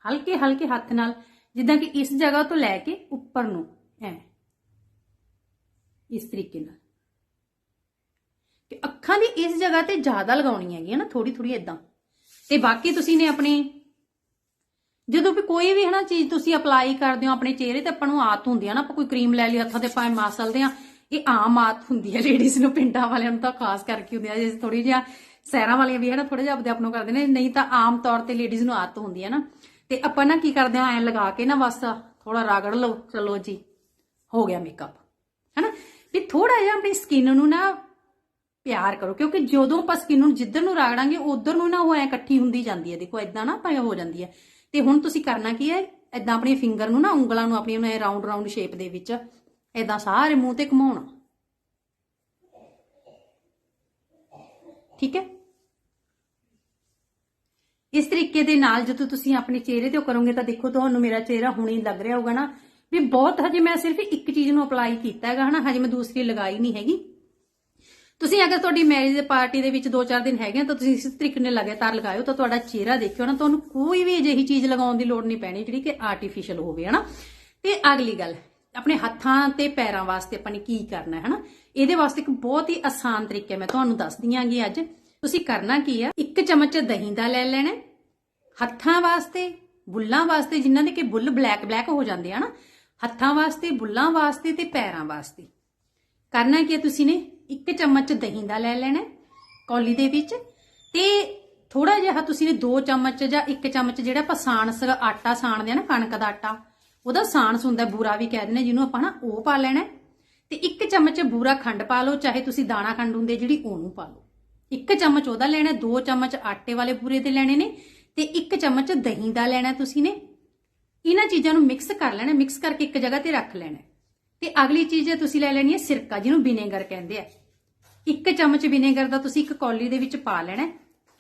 ਹਲਕੇ ਹਲਕੇ ਹੱਥ ਨਾਲ, ਜਿੱਦਾਂ ਕਿ ਇਸ ਜਗ੍ਹਾ ਤੋਂ ਲੈ ਕੇ ਉੱਪਰ ਨੂੰ, ਐ, ਇਸ ਤਰੀਕੇ ਨਾਲ। ਕਿ ਅੱਖਾਂ ਦੀ ਇਸ ਜਗ੍ਹਾ ਤੇ ਜ਼ਿਆਦਾ ਲਗਾਉਣੀ ਹੈਗੀ ਹੈ ਨਾ ਥੋੜੀ ਥੋੜੀ ਇਦਾਂ ਤੇ ਬਾਕੀ ਤੁਸੀਂ ਨੇ ਆਪਣੇ ਜਦੋਂ ਵੀ ਕੋਈ ਵੀ ਹਨਾ ਚੀਜ਼ ਤੁਸੀਂ ਅਪਲਾਈ ਕਰਦੇ ਹੋ ਆਪਣੇ ਚਿਹਰੇ ਤੇ ਆਪਾਂ ਨੂੰ ਆਤ ਹੁੰਦੀ ਹੈ ਨਾ, ਆਪਾਂ ਕੋਈ ਕਰੀਮ ਲੈ ਲਈ, ਹੱਥਾਂ ਤੇ ਪਾਏ ਮਾਸਲਦੇ ਆ, ਇਹ ਆਮ ਆਦਤ ਹੁੰਦੀ ਹੈ ਲੇਡੀਜ਼ ਨੂੰ, ਪਿੰਡਾਂ ਵਾਲਿਆਂ ਨੂੰ ਤਾਂ ਖਾਸ ਕਰਕੇ ਹੁੰਦੀ ਆ। ਜੇ ਥੋੜੀ ਜਿਹਾ ਸਹਿਰਾਂ ਵਾਲੀਆਂ ਵੀ ਹੈ ਥੋੜਾ ਜਿਹਾ ਆਪਦੇ ਆਪ ਨੂੰ ਕਰਦੇ ਨੇ, ਨਹੀਂ ਤਾਂ ਆਮ ਤੌਰ ਤੇ ਲੇਡੀਜ਼ ਨੂੰ ਆਦਤ ਹੁੰਦੀ ਹੈ ਨਾ। ਤੇ ਆਪਾਂ ਨਾ ਕੀ ਕਰਦੇ ਆ, ਐ ਲਗਾ ਕੇ ਨਾ ਬਸ ਥੋੜਾ ਰਗੜ ਲਓ, ਚਲੋ ਜੀ, ਹੋ ਗਿਆ ਮੇਕਅਪ ਹਨਾ? ਵੀ ਥੋੜਾ ਜਿਹਾ ਆਪਣੀ ਸਕਿਨ ਨੂੰ ਨਾ ਪਿਆਰ ਕਰੋ, ਕਿਉਂਕਿ ਜਦੋਂ ਆਪਾਂ ਸਕਿਨ ਨੂੰ ਜਿੱਧਰ ਨੂੰ ਰਗੜਾਂਗੇ, ਉਧਰ ਨੂੰ ਨਾ ਉਹ ਐ ਇਕੱਠੀ ਹੁੰਦੀ ਜਾਂਦੀ ਹੈ ਦੇਖੋ ਇਦਾਂ ਨਾ ਭਾਵੇਂ ਹੋ ਜਾਂਦੀ ਹੈ ਤੇ ਹੁਣ ਤੁਸੀਂ ਕਰਨਾ ਕੀ ਹੈ? ਇਦਾਂ ਆਪਣੀ ਫਿੰਗਰ ਨੂੰ ਨਾ ਉਂਗਲਾਂ ਨੂੰ ਆਪਣੀਆਂ ਨੂੰ ਐ ਰਾਉਂਡ ਰਾਉਂਡ ਸ਼ੇਪ ਦੇ ਵਿੱਚ ਇਦਾਂ ਸਾਰੇ ਮੂੰਹ ਤੇ ਘੁਮਾਉਣਾ। ਠੀਕ ਹੈ? ਇਸ ਤਰੀਕੇ ਦੇ ਨਾਲ ਜਦੋਂ ਤੁਸੀਂ ਆਪਣੇ ਚਿਹਰੇ ਤੇ ਕਰੋਗੇ ਤਾਂ ਦੇਖੋ ਤੁਹਾਨੂੰ ਮੇਰਾ ਚਿਹਰਾ ਹੁਣੇ ਲੱਗ ਰਿਹਾ ਹੋਊਗਾ ਨਾ। ਵੀ ਬਹੁਤ ਹਜੇ ਮੈਂ ਸਿਰਫ ਇੱਕ ਚੀਜ਼ ਨੂੰ ਅਪਲਾਈ ਕੀਤਾ ਹੈਗਾ ਹਨਾ, ਹਜੇ ਮੈਂ ਦੂਸਰੀ ਲਗਾਈ ਨਹੀਂ ਹੈਗੀ। ਤੁਸੀਂ ਅਗਰ ਤੁਹਾਡੀ ਮੈਰਿਜ ਦੇ ਪਾਰਟੀ ਦੇ ਵਿੱਚ 2-4 ਦਿਨ ਹੈਗੇ ਆ, ਤਾਂ ਤੁਸੀਂ ਇਸ ਤਰੀਕੇ ਨਾਲ ਲਗਾਤਾਰ ਲਗਾਇਓ, ਤਾਂ ਤੁਹਾਡਾ ਚਿਹਰਾ ਦੇਖਿਓ ਨਾ, ਤੁਹਾਨੂੰ ਕੋਈ ਵੀ ਅਜਿਹੀ ਚੀਜ਼ ਲਗਾਉਣ ਦੀ ਲੋੜ ਨਹੀਂ ਪੈਣੀ, ਜਿਹੜੀ ਕਿ ਆਰਟੀਫੀਸ਼ੀਅਲ ਹੋਵੇ, ਹਨਾ? ਤੇ ਅਗਲੀ ਗੱਲ, ਆਪਣੇ ਹੱਥਾਂ ਤੇ ਪੈਰਾਂ ਵਾਸਤੇ ਆਪਾਂ ਨੇ ਕੀ ਕਰਨਾ ਹੈ ਹਨਾ? ਇਹਦੇ ਵਾਸਤੇ ਇੱਕ ਬਹੁਤ ਹੀ ਆਸਾਨ ਤਰੀਕਾ ਮੈਂ ਤੁਹਾਨੂੰ ਦੱਸਦੀ ਆਂਗੀ ਅੱਜ। ਤੁਸੀਂ ਕਰਨਾ ਕੀ ਆ? ਇੱਕ ਚਮਚ ਦਹੀਂ ਦਾ ਲੈ ਲੈਣਾ, ਹੱਥਾਂ ਵਾਸਤੇ, ਬੁੱਲਾਂ ਵਾਸਤੇ, ਜਿਨ੍ਹਾਂ ਦੇ ਕਿ ਬੁੱਲ ਬਲੈਕ ਬਲੈਕ ਹੋ ਜਾਂਦੇ ਆ ਨਾ ਹੱਥਾਂ ਵਾਸਤੇ, ਬੁੱਲਾਂ ਵਾਸਤੇ ਤੇ ਪੈਰਾਂ ਵਾਸਤੇ। ਕਰਨਾ ਕੀ ਹੈ ਤੁਸੀਂ ਨੇ? ਇੱਕ ਚਮਚ ਦਹੀਂ ਦਾ ਲੈ ਲੈਣਾ ਕੌਲੀ ਦੇ ਵਿੱਚ। ਤੇ ਥੋੜਾ ਜਿਹਾ ਤੁਸੀਂ ਨੇ 2 ਚਮਚ ਜਾਂ 1 ਚਮਚ ਜਿਹੜਾ ਆਪਾਂ ਸਾਣਸ ਆਟਾ ਸਾਣਦੇ ਆ ਨਾ ਕਣਕ ਦਾ ਆਟਾ ਉਹਦਾ ਸਾਣਸ ਹੁੰਦਾ ਹੈ, ਬੂਰਾ ਵੀ ਕਹਿ ਦਿੰਦੇ ਜਿਹਨੂੰ ਆਪਾਂ ਨਾ ਉਹ ਪਾ ਲੈਣਾ ਹੈ। ਤੇ 1 ਚਮਚ ਬੂਰਾ ਖੰਡ ਪਾ ਲਓ ਚਾਹੇ ਤੁਸੀਂ ਦਾਣਾ ਖੰਡ ਹੁੰਦੇ ਜਿਹੜੀ ਉਹਨੂੰ ਪਾ ਲਓ। ਇੱਕ ਚਮਚ ਉਹਦਾ ਲੈਣਾ 2 ਚਮਚ ਆਟੇ ਵਾਲੇ ਬੂਰੇ ਦੇ ਲੈਣੇ ਨੇ ਤੇ ਇੱਕ ਚਮਚ ਦਹੀਂ ਦਾ ਲੈਣਾ ਤੁਸੀਂ ਨੇ। ਇਹਨਾਂ ਚੀਜ਼ਾਂ ਨੂੰ ਮਿਕਸ ਕਰ ਲੈਣਾ ਮਿਕਸ ਕਰਕੇ ਇੱਕ ਜਗ੍ਹਾ ਤੇ ਰੱਖ ਲੈਣਾ ਤੇ ਅਗਲੀ ਚੀਜ਼ ਤੁਸੀਂ ਲੈ ਲੈਣੀ ਹੈ ਸਿਰਕਾ, ਜਿਹਨੂੰ ਵਿਨੇਗਰ ਕਹਿੰਦੇ ਆ। ਇੱਕ ਚਮਚ ਵਿਨੇਗਰ ਦਾ ਤੁਸੀਂ ਇੱਕ ਕੌਲੀ ਦੇ ਵਿੱਚ ਪਾ ਲੈਣਾ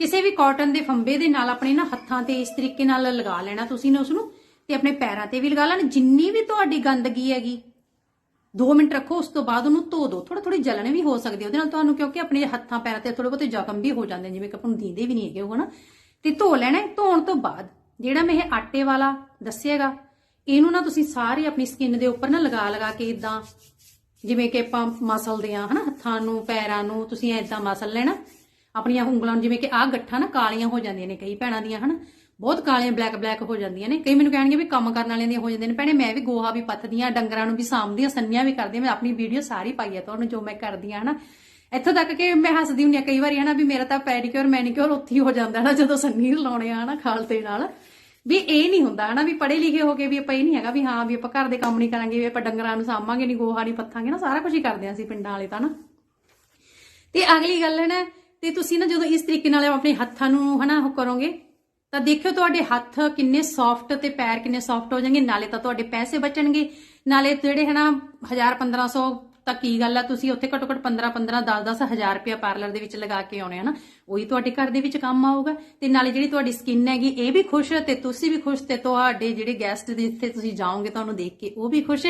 ਕਿਸੇ ਵੀ ਕਾਟਨ ਦੇ ਫੰਬੇ ਦੇ ਨਾਲ ਆਪਣੇ ਨਾ ਹੱਥਾਂ ਤੇ ਇਸ ਤਰੀਕੇ ਨਾਲ ਲਗਾ ਲੈਣਾ ਤੁਸੀਂ ਨੇ ਉਸ ਨੂੰ ਤੇ ਆਪਣੇ ਪੈਰਾਂ ਤੇ ਵੀ ਲਗਾ ਲੈਣਾ। ਜਿੰਨੀ ਵੀ ਤੁਹਾਡੀ ਗੰਦਗੀ ਹੈਗੀ 2 ਮਿੰਟ ਰੱਖੋ, ਉਸ ਤੋਂ ਬਾਅਦ ਉਹਨੂੰ ਧੋ ਦਿਓ। ਥੋੜਾ ਥੋੜੀ ਜਲਣ ਵੀ ਹੋ ਸਕਦੀ ਉਹਦੇ ਨਾਲ ਤੁਹਾਨੂੰ ਕਿਉਂਕਿ ਆਪਣੇ ਹੱਥਾਂ, ਪੈਰਾਂ ਤੇ ਥੋੜੇ ਬਹੁਤੇ ਜ਼ਖਮ ਵੀ ਹੋ ਜਾਂਦੇ ਜਿਵੇਂ ਕਿ ਆਪਾਂ ਨੂੰ ਦੀਂਦੇ ਵੀ ਨਹੀਂ ਹੈਗੇ ਉਹ, ਹਨਾ? ਤੇ ਧੋ ਲੈਣਾ ਧੋਣ ਤੋਂ ਬਾਅਦ। ਜਿਹੜਾ ਮੈਂ ਇਹ ਆਟੇ ਵਾਲਾ ਦੱਸਿਆਗਾ ਇਹਨੂੰ ਨਾ ਤੁਸੀਂ ਸਾਰੇ ਆਪਣੀ ਸਕਿਨ ਦੇ ਉੱਪਰ ਨਾ ਲਗਾ ਲਗਾ ਕੇ ਇਦਾਂ ਜਿਵੇਂ ਕਿ ਆਪਾਂ ਮਸਲਦੇ ਆ, ਹਨਾ, ਹੱਥਾਂ ਨੂੰ, ਪੈਰਾਂ ਨੂੰ, ਤੁਸੀਂ ਐਦਾਂ ਮਸਲ ਲੈਣਾ। ਆਪਣੀਆਂ ਉਂਗਲਾਂ ਨੂੰ, ਜਿਵੇਂ ਕਿ ਆਹ ਗੱਠਾਂ ਨਾ ਕਾਲੀਆਂ ਹੋ ਜਾਂਦੀਆਂ ਨੇ ਕਈ ਭੈਣਾਂ ਦੀਆਂ, ਹਨਾ। ਬਹੁਤ ਕਾਲੀਆਂ ਬਲੈਕ ਬਲੈਕ ਹੋ ਜਾਂਦੀਆਂ ਨੇ। ਕਈ ਮੈਨੂੰ ਕਹਿਣਗੇ ਵੀ ਕੰਮ ਕਰਨ ਵਾਲਿਆਂ ਦੀਆਂ ਹੋ ਜਾਂਦੀਆਂ ਨੇ। ਭੈਣੇ, ਮੈਂ ਵੀ ਗੋਹਾ ਵੀ ਪੱਥਦੀਆਂ ਡੰਗਰਾਂ ਨੂੰ ਵੀ ਸਾਂਭਦੀਆਂ ਸੰਨੀਆਂ ਵੀ ਕਰਦੀਆਂ ਮੈਂ ਆਪਣੀ ਵੀਡੀਓ ਸਾਰੀ ਪਾਈ ਆ ਤੁਹਾਨੂੰ, ਜੋ ਮੈਂ ਕਰਦੀ ਆ, ਹਨਾ। ਇੱਥੋਂ ਤੱਕ ਕਿ ਮੈਂ ਹੱਸਦੀ ਹੁੰਦੀ ਆ ਕਈ ਵਾਰੀ, ਹਨਾ, ਵੀ ਮੇਰਾ ਤਾਂ ਪੈਡੀਕਿਉਰ ਮੈਨੀਕਿਉਰ ਉੱਥੇ ਹੀ ਹੋ ਜਾਂਦਾ ਨਾ, ਜਦੋਂ ਸੰਨੀ ਲਾਉਣੇ ਆ, ਹਨਾ ਖਾਲਤੇ ਨਾਲ। ਵੀ ਇਹ ਨਹੀਂ ਹੁੰਦਾ, ਹਨਾ, ਵੀ ਪੜ੍ਹੇ ਲਿਖੇ ਹੋ ਕੇ ਵੀ ਆਪਾਂ ਇਹ ਨਹੀਂ ਹੈਗਾ ਵੀ ਹਾਂ, ਵੀ ਆਪਾਂ ਘਰ ਦੇ ਕੰਮ ਨਹੀਂ ਕਰਾਂਗੇ, ਵੀ ਆਪਾਂ ਡੰਗਰਾਂ ਨੂੰ ਸਾਂਭਾਂਗੇ ਨਹੀਂ ਗੋਹਾ ਨਹੀਂ ਪੱਥਾਂਗੇ ਨਾ ਸਾਰਾ ਕੁਝ ਹੀ ਕਰਦੇ ਆਂ ਅਸੀਂ ਪਿੰਡਾਂ ਵਾਲੇ ਤਾਂ ਨਾ ਤੇ ਅਗਲੀ ਗੱਲ ਹੈ ਨਾ, ਤੇ ਤੁਸੀਂ ਨਾ ਜਦੋਂ ਇਸ ਤਰੀਕੇ ਨਾਲ ਆਪਣੇ ਹੱਥਾਂ ਨੂੰ, ਹਨਾ, ਉਹ ਕਰੋਗੇ, ਤਾਂ ਦੇਖਿਓ ਤੁਹਾਡੇ ਹੱਥ ਕਿੰਨੇ ਸੌਫਟ ਤੇ ਪੈਰ ਕਿੰਨੇ ਸੌਫਟ ਹੋ ਜਾਣਗੇ, ਨਾਲੇ ਤਾਂ ਤੁਹਾਡੇ ਪੈਸੇ ਬਚਣਗੇ, ਨਾਲੇ ਜਿਹੜੇ, ਹਨਾ 1000 1500 ਤਾਂ ਕੀ ਗੱਲ ਆ? ਤੁਸੀਂ ਉੱਥੇ ਘੱਟੋ ਘੱਟ 15 15 10 10 ਹਜ਼ਾਰ ਰੁਪਇਆ ਪਾਰਲਰ ਦੇ ਵਿੱਚ ਲਗਾ ਕੇ ਆਉਣੇ ਹਨਾ ਉਹੀ ਤੁਹਾਡੇ ਘਰ ਦੇ ਵਿੱਚ ਕੰਮ ਆਊਗਾ। ਤੇ ਨਾਲੇ ਜਿਹੜੀ ਤੁਹਾਡੀ ਸਕਿਨ ਹੈਗੀ, ਇਹ ਵੀ ਖੁਸ਼ ਤੇ ਤੁਸੀਂ ਵੀ ਖੁਸ਼ ਤੇ ਤੁਹਾਡੇ ਜਿਹੜੇ ਗੈਸਟ ਜਿੱਥੇ ਤੁਸੀਂ ਜਾਓਗੇ ਤੁਹਾਨੂੰ ਦੇਖ ਕੇ ਉਹ ਵੀ ਖੁਸ਼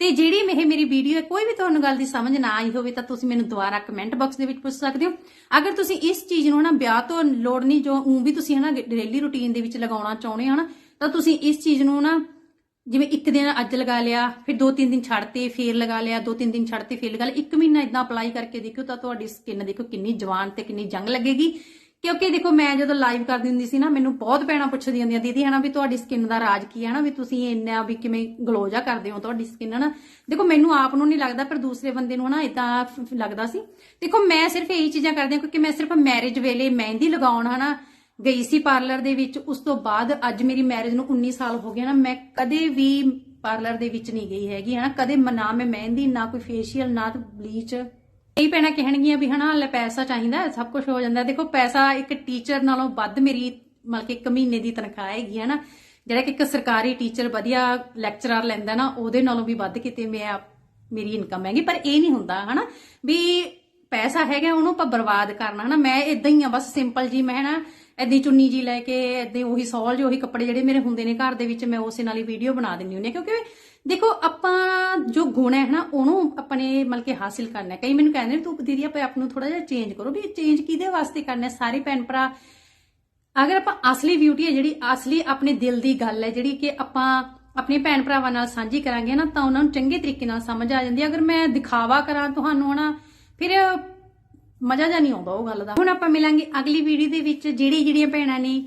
ਤੇ ਜਿਹੜੀ ਇਹ ਮੇਰੀ ਵੀਡੀਓ ਹੈ, ਕੋਈ ਵੀ ਤੁਹਾਨੂੰ ਗੱਲ ਦੀ ਸਮਝ ਨਾ ਆਈ ਹੋਵੇ ਤਾਂ ਤੁਸੀਂ ਮੈਨੂੰ ਦੁਬਾਰਾ ਕਮੈਂਟ ਬਾਕਸ ਦੇ ਵਿੱਚ ਪੁੱਛ ਸਕਦੇ ਹੋ। ਅਗਰ ਤੁਸੀਂ ਇਸ ਚੀਜ਼ ਨੂੰ ਨਾ ਵਿਆਹ ਤੋਂ ਲੋੜ ਨਹੀਂ, ਜੋ ਉਂ ਵੀ ਤੁਸੀਂ ਹਨਾ, ਡੇਲੀ ਰੁਟੀਨ ਦੇ ਵਿੱਚ ਲਗਾਉਣਾ ਚਾਹੁੰਦੇ ਹੋ ਨਾ, ਤਾਂ ਤੁਸੀਂ ਇਸ ਚੀਜ਼ ਨੂੰ ਨਾ ਜਿਵੇਂ ਇੱਕ ਦਿਨ ਅੱਜ ਲਗਾ ਲਿਆ, ਫਿਰ ਦੋ ਤਿੰਨ ਦਿਨ ਛੱਡਤੇ ਫੇਰ ਲਗਾ ਲਿਆ, ਦੋ ਤਿੰਨ ਦਿਨ ਛੱਡਤੇ ਫੇਰ ਲਗਾ ਲਿਆ। ਇੱਕ ਮਹੀਨਾ ਇਦਾਂ ਅਪਲਾਈ ਕਰਕੇ ਦੇਖਿਓ ਤਾਂ ਤੁਹਾਡੀ ਸਕਿਨ ਦੇਖੋ ਕਿੰਨੀ ਜਵਾਨ ਤੇ ਕਿੰਨੀ ਜੰਗ ਲੱਗੇਗੀ। ਕਿਉਂਕਿ ਦੇਖੋ ਮੈਂ ਜਦੋਂ ਲਾਈਵ ਕਰਦੀ ਹੁੰਦੀ ਸੀ ਨਾ, ਮੈਨੂੰ ਬਹੁਤ ਭੈਣਾਂ ਪੁੱਛਦੀਆਂ ਹੁੰਦੀਆਂ, ਦੀਦੀ ਹਨਾ ਵੀ ਤੁਹਾਡੀ ਸਕਿਨ ਦਾ ਰਾਜ ਕੀ ਹੈ ਨਾ ਵੀ ਤੁਸੀਂ ਇੰਨਾ ਵੀ ਕਿਵੇਂ ਗਲੋ ਜਾ ਕਰਦੇ ਹੋ ਤੁਹਾਡੀ ਸਕਿਨ ਹਨਾ? ਦੇਖੋ ਮੈਨੂੰ ਆਪ ਨੂੰ ਨਹੀਂ ਲੱਗਦਾ, ਪਰ ਦੂਸਰੇ ਬੰਦੇ ਨੂੰ ਹਨਾ ਇਦਾਂ ਲੱਗਦਾ ਸੀ। ਦੇਖੋ ਮੈਂ ਸਿਰਫ ਇਹੀ ਚੀਜ਼ਾਂ ਕਰਦੀ ਹਾਂ ਕਿਉਂਕਿ ਮੈਂ ਸਿਰਫ ਮੈਰਿਜ ਵੇਲੇ ਮਹਿੰਦੀ ਲਗਾਉਣ ਹਨਾ ਗਈ ਸੀ ਪਾਰਲਰ ਦੇ ਵਿੱਚ, ਉਸ ਤੋਂ ਬਾਅਦ ਅੱਜ ਮੇਰੀ ਮੈਰਿਜ ਨੂੰ 19 ਸਾਲ ਹੋ ਗਏ ਨਾ ਮੈਂ ਕਦੇ ਵੀ ਪਾਰਲਰ ਦੇ ਵਿੱਚ ਨਹੀਂ ਗਈ ਹੈਗੀ, ਹਨਾ? ਕਦੇ ਨਾ ਮੈਂ ਮਹਿੰਦੀ, ਨਾ ਕੋਈ ਫੇਸ਼ੀਅਲ ਨਾ ਬਲੀਚ ਕਈ ਭੈਣਾਂ ਕਹਿਣਗੀਆਂ ਵੀ, ਹਨਾ, ਲੈ ਪੈਸਾ ਚਾਹੀਦਾ, ਸਭ ਕੁਝ ਹੋ ਜਾਂਦਾ। ਦੇਖੋ, ਪੈਸਾ ਇੱਕ ਟੀਚਰ ਨਾਲੋਂ ਵੱਧ ਮੇਰੀ, ਮਤਲਬ ਕਿ ਇੱਕ ਮਹੀਨੇ ਦੀ ਤਨਖਾਹ ਹੈਗੀ ਹੈ ਨਾ ਜਿਹੜਾ ਕਿ ਇੱਕ ਸਰਕਾਰੀ ਟੀਚਰ ਵਧੀਆ ਲੈਕਚਰਰ ਲੈਂਦਾ ਨਾ, ਉਹਦੇ ਨਾਲੋਂ ਵੀ ਵੱਧ ਕਿਤੇ ਮੈਂ ਮੇਰੀ ਇਨਕਮ ਹੈਗੀ। ਪਰ ਇਹ ਨਹੀਂ ਹੁੰਦਾ, ਹਨਾ? ਵੀ ਪੈਸਾ ਹੈਗਾ, ਉਹਨੂੰ ਆਪਾਂ ਬਰਬਾਦ ਕਰਨਾ, ਹਨਾ? ਮੈਂ ਇਦਾਂ ਹੀ ਆ, ਬਸ ਸਿੰਪਲ ਜੀ, ਮੈਂ ਨਾ ਏਦਾਂ ਹੀ ਚੁੰਨੀ ਜੀ ਲੈ ਕੇ, ਏਦਾਂ ਉਹੀ ਸੌਲ ਜਿਹੇ, ਉਹੀ ਕੱਪੜੇ ਜਿਹੜੇ ਮੇਰੇ ਹੁੰਦੇ ਨੇ ਘਰ ਦੇ ਵਿੱਚ, ਮੈਂ ਉਸੇ ਨਾਲ ਹੀ ਵੀਡੀਓ ਬਣਾ ਦਿੰਦੀ ਹੁੰਦੀ ਹਾਂ। ਕਿਉਂਕਿ ਦੇਖੋ, ਆਪਾਂ ਜੋ ਗੁਣ ਹੈ ਨਾ, ਉਹਨੂੰ ਆਪਣੇ ਮਤਲਬ ਕਿ ਹਾਸਿਲ ਕਰਨਾ ਕਈ ਮੈਨੂੰ ਕਹਿੰਦੇ ਨੇ, ਤੂੰ ਦੀਦੀ ਆਪਾਂ ਆਪ ਨੂੰ ਥੋੜਾ ਜਿਹਾ ਚੇਂਜ ਕਰੋ ਵੀ ਚੇਂਜ ਕਿਹਦੇ ਵਾਸਤੇ ਕਰਨਾ ਸਾਰੇ ਭੈਣ ਭਰਾ, ਅਗਰ ਆਪਾਂ ਅਸਲੀ ਬਿਊਟੀ ਹੈ ਜਿਹੜੀ, ਅਸਲੀ ਆਪਣੇ ਦਿਲ ਦੀ ਗੱਲ ਹੈ ਜਿਹੜੀ ਕਿ ਆਪਾਂ ਆਪਣੇ ਭੈਣ ਭਰਾਵਾਂ ਨਾਲ ਸਾਂਝੀ ਕਰਾਂਗੇ ਨਾ, ਤਾਂ ਉਹਨਾਂ ਨੂੰ ਚੰਗੇ ਤਰੀਕੇ ਨਾਲ ਸਮਝ ਆ ਜਾਂਦੀ ਹੈ। ਅਗਰ ਮੈਂ ਦਿਖਾਵਾ ਕਰਾਂ ਤੁਹਾਨੂੰ ਹਨਾ, ਫਿਰ ਮਜ਼ਾ ਜਾਂ ਨਹੀਂ ਆਉਂਦਾ ਉਹ ਗੱਲ ਦਾ। ਹੁਣ ਆਪਾਂ ਮਿਲਾਂਗੇ ਅਗਲੀ ਵੀਡੀਓ ਦੇ ਵਿੱਚ ਜਿਹੜੀ ਜਿਹੜੀਆਂ ਭੈਣਾਂ ਨੇ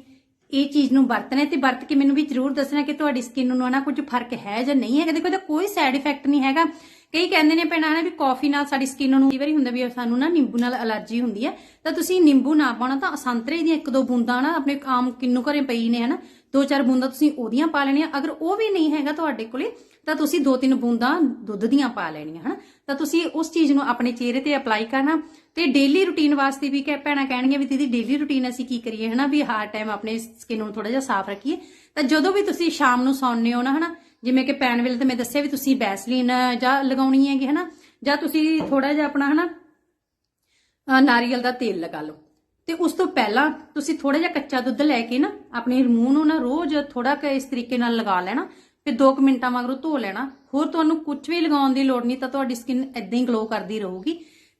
ਇਹ ਚੀਜ਼ ਨੂੰ ਵਰਤਣਾ ਤੇ ਵਰਤ ਕੇ ਮੈਨੂੰ ਵੀ ਜਰੂਰ ਦੱਸਣਾ ਕਿ ਤੁਹਾਡੀ ਸਕਿਨ ਨੂੰ ਨਾ ਕੁਝ ਫ਼ਰਕ ਹੈ ਜਾਂ ਨਹੀਂ ਹੈਗਾ। ਦੇਖੋ, ਇਹਦਾ ਕੋਈ ਸਾਈਡ ਇਫੈਕਟ ਨਹੀਂ ਹੈਗਾ। ਕਈ ਕਹਿੰਦੇ ਨੇ ਭੈਣਾਂ ਨਾ ਵੀ ਕਾਫੀ ਨਾਲ ਸਾਡੀ ਸਕਿਨ ਨੂੰ ਕਈ ਵਾਰੀ ਹੁੰਦਾ ਵੀ ਸਾਨੂੰ ਨਾ ਨਿੰਬੂ ਨਾਲ ਅਲਰਜੀ ਹੁੰਦੀ ਹੈ। ਤਾਂ ਤੁਸੀਂ ਨਿੰਬੂ ਨਾ ਪਾਉਣਾ ਤਾਂ ਸੰਤਰੇ ਦੀਆਂ ਇੱਕ ਦੋ ਬੂੰਦਾਂ ਨਾ ਆਪਣੇ ਆਮ ਕਿੰਨੂ ਘਰੇ ਪਈ ਨੇ ਹਨਾ, ਦੋ ਚਾਰ ਬੂੰਦਾਂ ਤੁਸੀਂ ਉਹਦੀਆਂ ਪਾ ਲੈਣੀਆਂ। ਅਗਰ ਉਹ ਵੀ ਨਹੀਂ ਹੈਗਾ ਤੁਹਾਡੇ ਕੋਲੇ, ਤਾਂ ਤੁਸੀਂ ਦੋ ਤਿੰਨ ਬੂੰਦਾਂ ਦੁੱਧ ਦੀਆਂ ਪਾ ਲੈਣੀਆਂ ਹਨਾ। ਤਾਂ ਤੁਸੀਂ ਉਸ ਚੀਜ਼ ਨੂੰ ਆਪਣੇ ਚਿਹਰੇ ਤੇ ਅਪਲਾਈ ਕਰਨਾ ਤੇ ਡੇਲੀ ਰੁਟੀਨ ਵਾਸਤੇ ਵੀ ਕਿ ਭੈਣਾਂ ਕਹਿਣਗੀਆਂ ਵੀ ਦੀਦੀ ਡੇਲੀ ਰੁਟੀਨ ਅਸੀਂ ਕੀ ਕਰੀਏ ਹਨਾ, ਵੀ ਹਰ ਟਾਈਮ ਆਪਣੇ ਸਕਿਨ ਨੂੰ ਥੋੜਾ ਜਿਹਾ ਸਾਫ਼ ਰੱਖੀਏ। ਤਾਂ ਜਦੋਂ ਵੀ ਤੁਸੀਂ ਸ਼ਾਮ ਨੂੰ ਸੌਂਦੇ ਹੋ ਨਾ ਹਨਾ ਜਿਵੇਂ ਕਿ ਪੈਣ ਵੇਲੇ ਤਾਂ ਮੈਂ ਦੱਸਿਆ ਵੀ ਤੁਸੀਂ ਬੈਸਲੀਨ ਜਾਂ ਲਗਾਉਣੀ ਹੈਗੀ, ਹਨਾ? ਜਾਂ ਤੁਸੀਂ ਥੋੜਾ ਜਿਹਾ ਆਪਣਾ, ਹਨਾ ਨਾਰੀਅਲ ਦਾ ਤੇਲ ਲਗਾ ਲਓ। ਤੇ ਉਸ ਤੋਂ ਪਹਿਲਾਂ ਤੁਸੀਂ ਥੋੜਾ ਜਿਹਾ ਕੱਚਾ ਦੁੱਧ ਲੈ ਕੇ ਨਾ, ਆਪਣੇ ਮੂੰਹ ਨੂੰ ਨਾ ਰੋਜ਼ ਥੋੜਾ ਕੁ ਇਸ ਤਰੀਕੇ ਨਾਲ ਲਗਾ ਲੈਣਾ ਫਿਰ 2 ਮਿੰਟਾਂ ਮਗਰੋਂ ਧੋ ਲੈਣਾ। ਹੋਰ ਤੁਹਾਨੂੰ ਕੁਝ ਵੀ ਲਗਾਉਣ ਦੀ ਲੋੜ ਨਹੀਂ, ਤਾਂ ਤੁਹਾਡੀ ਸਕਿਨ ਇਦਾਂ ਹੀ ਗਲੋ ਕਰਦੀ ਰਹੂਗੀ।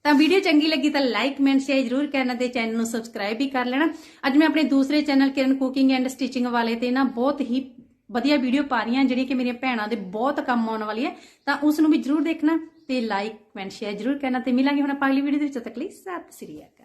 ਤਾਂ ਵੀਡੀਓ ਚੰਗੀ ਲੱਗੀ ਤਾਂ ਲਾਈਕ ਕਮੈਂਟ ਸ਼ੇਅਰ ਜਰੂਰ ਕਰਨਾ ਤੇ ਚੈਨਲ ਨੂੰ ਸਬਸਕ੍ਰਾਈਬ ਵੀ ਕਰ ਲੈਣਾ। ਅੱਜ ਮੈਂ ਆਪਣੇ ਦੂਸਰੇ channel Kiran cooking and stitching ਵਾਲੇ ਤੇ ਨਾ ਬਹੁਤ ਹੀ ਵਧੀਆ ਵੀਡੀਓ ਪਾ ਰਹੀ ਹਾਂ ਜਿਹੜੀ ਕਿ ਮੇਰੀਆਂ ਭੈਣਾਂ ਦੇ ਬਹੁਤ ਕੰਮ ਆਉਣ ਵਾਲੀ ਹੈ ਤਾਂ ਉਸ ਨੂੰ ਵੀ ਜਰੂਰ ਦੇਖਣਾ ਤੇ ਲਾਈਕ ਕਮੈਂਟ ਸ਼ੇਅਰ ਜਰੂਰ ਕਰਨਾ ਤੇ ਮਿਲਾਂਗੇ ਹੁਣ ਆਪਾਂ ਅਗਲੀ ਵੀਡੀਓ ਦੇ ਵਿੱਚ। ਤੱਕ ਲਈ ਸਤਿ ਸ੍ਰੀ ਅਕਾਲ।